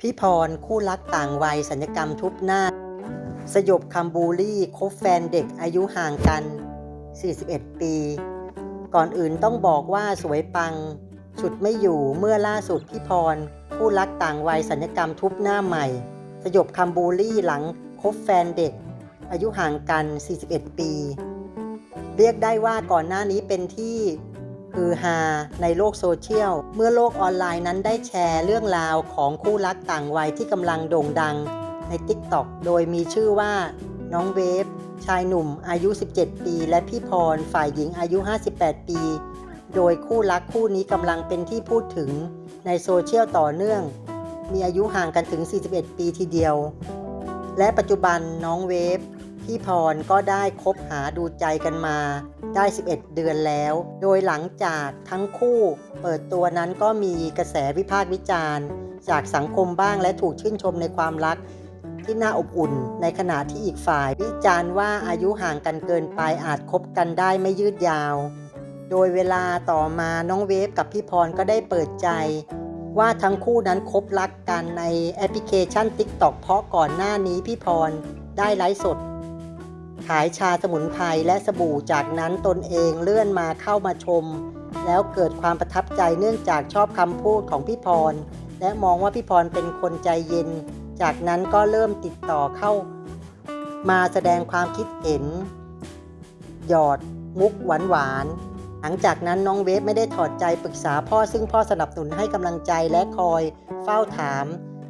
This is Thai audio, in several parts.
พี่พรคู่รักต่างวัยสัญญกรรมทุบหน้า สยบคำบูลี่คบแฟนเด็กอายุห่างกัน 41 ปี ก่อนอื่นต้องบอกว่าสวยปัง ฉุดไม่อยู่เมื่อล่าสุดพี่พรคู่รักต่างวัยสัญญกรรมทุบหน้าใหม่ สยบคำบูลี่หลังคบแฟนเด็ก อายุห่างกัน 41 ปี เรียกได้ว่าก่อนหน้านี้เป็นที่ ฮือฮาในโลกโซเชียล เมื่อโลกออนไลน์นั้นได้แชร์เรื่องราวของคู่รักต่างวัยที่กำลังโด่งดังใน TikTok โดยมีชื่อว่า น้องเวฟ ชายหนุ่มอายุ 17 ปี และพี่พร ฝ่ายหญิงอายุ 58 ปี โดยคู่รักคู่นี้กำลังเป็นที่พูดถึงในโซเชียลต่อเนื่อง มีอายุห่างกันถึง 41 ปีทีเดียว และปัจจุบันน้องเวฟ พี่พรก็ได้คบหาดูใจกันมาได้ 11 เดือนแล้ว โดยหลังจากทั้งคู่เปิดตัวนั้นก็มีกระแสวิพากษ์วิจารณ์ จากสังคมบ้างและถูกชื่นชมในความรักที่น่าอบอุ่น ในขณะที่อีกฝ่าย วิจารณ์ว่าอายุห่างกันเกินไปอาจคบกันได้ไม่ยืดยาว โดยเวลาต่อมาน้องเวฟกับพี่พรก็ได้เปิดใจ ว่าทั้งคู่นั้นคบรักกันในแอปพลิเคชัน TikTok เพราะก่อนหน้านี้พี่พรได้ไลฟ์สด ขายชาสมุนไพรและสบู่จากนั้นตนเองเลื่อนมาเข้ามาชม แล้วเกิดความประทับใจเนื่องจากชอบคำพูดของพี่พร และมองว่าพี่พรเป็นคนใจเย็น จากนั้นก็เริ่มติดต่อเข้า มาแสดงความคิดเห็น หยอด มุกหวานหวานหลังจากนั้นน้องเวฟไม่ได้ถอดใจปรึกษาพ่อซึ่งพ่อสนับสนุนให้กำลังใจและคอย เฝ้าถาม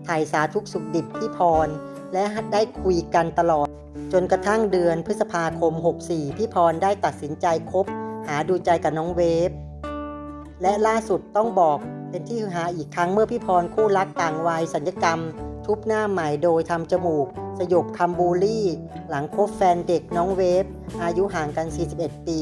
ถ่ายสาทุกสุขดิบพี่พร และได้คุยกันตลอด จนกระทั่งเดือนพฤษภาคม 64 พี่พรได้ตัดสินใจคบ หาดูใจกับน้องเวฟ และล่าสุดต้องบอกเป็นที่ฮือฮาอีกครั้งเมื่อพี่พรคู่รักต่างวัยสัญญกรรม ทุบหน้าใหม่โดยทำจมูก สยบคำบูลลี่ หลังคบแฟนเด็กน้องเวฟ อายุห่างกัน 41 ปี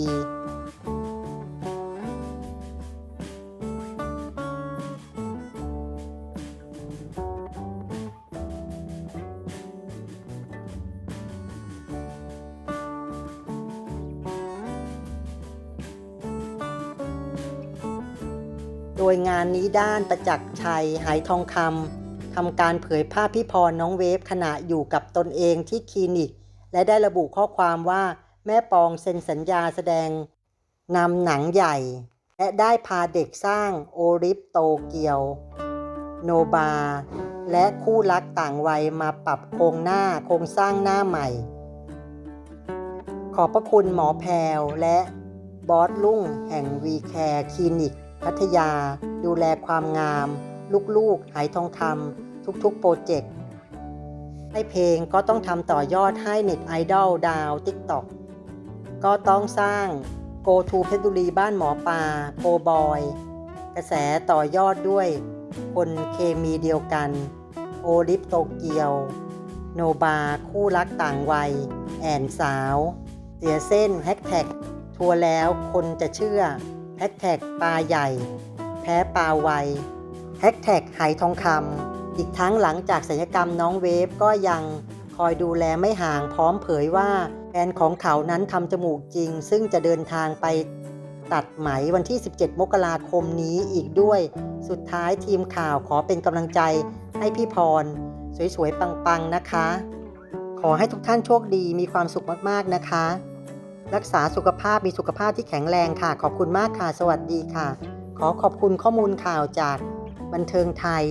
ดยงานนี้ด้านประจักษ์ชัยหายทองคำทำการเผยภาพพี่พรน้องเวฟขณะอยู่กับตนเองที่คลินิก และได้ระบุข้อความว่าแม่ปองเซ็นสัญญาแสดงนำหนังใหญ่ และได้พาเด็กสร้างโอริฟโตเกียว โนบา และคู่รักต่างวัยมาปรับโครงหน้าโครงสร้างหน้าใหม่ ขอบพระคุณหมอแพรวและบอสลุ่งแห่งวีแคร์คลินิก พัทยา ดูแลความงาม ลูกๆ หายทองคำทุกๆ โปรเจกต์ให้เพลงก็ต้องทำต่อยอดให้เน็ตไอดอลดาวติ๊กต็อกก็ต้องสร้าง Go to เพชรบุรีบ้านหมอปลาโกบอย กระแสต่อยอดด้วยคนเคมีเดียวกัน โอลิฟโตเกียว โนบาคู่รักต่างวัย แอนสาว เสียเส้นแฮกแท็กทัวร์แล้วคนจะเชื่อ แฮกแท็กปลาใหญ่ แพ้ปลาไวแฮกแท็กไหทองคำอีกทั้งหลังจากศัลยกรรมน้องเวฟก็ยังคอยดูแลไม่ห่างพร้อมเผยว่าแฟนของเขานั้นทำจมูกจริง ซึ่งจะเดินทางไปตัดไหมวันที่ 17 มกราคมนี้อีกด้วย สุดท้ายทีมข่าวขอเป็นกำลังใจให้พี่พร สวยๆ ปัง ๆ นะคะ ขอให้ทุกท่านโชคดีมีความสุขมาก ๆ นะคะ รักษาสุขภาพมีสุขภาพที่แข็งแรงค่ะ ขอบคุณมากค่ะ สวัสดีค่ะ ขอขอบคุณข้อมูลข่าวจากบันเทิงไทย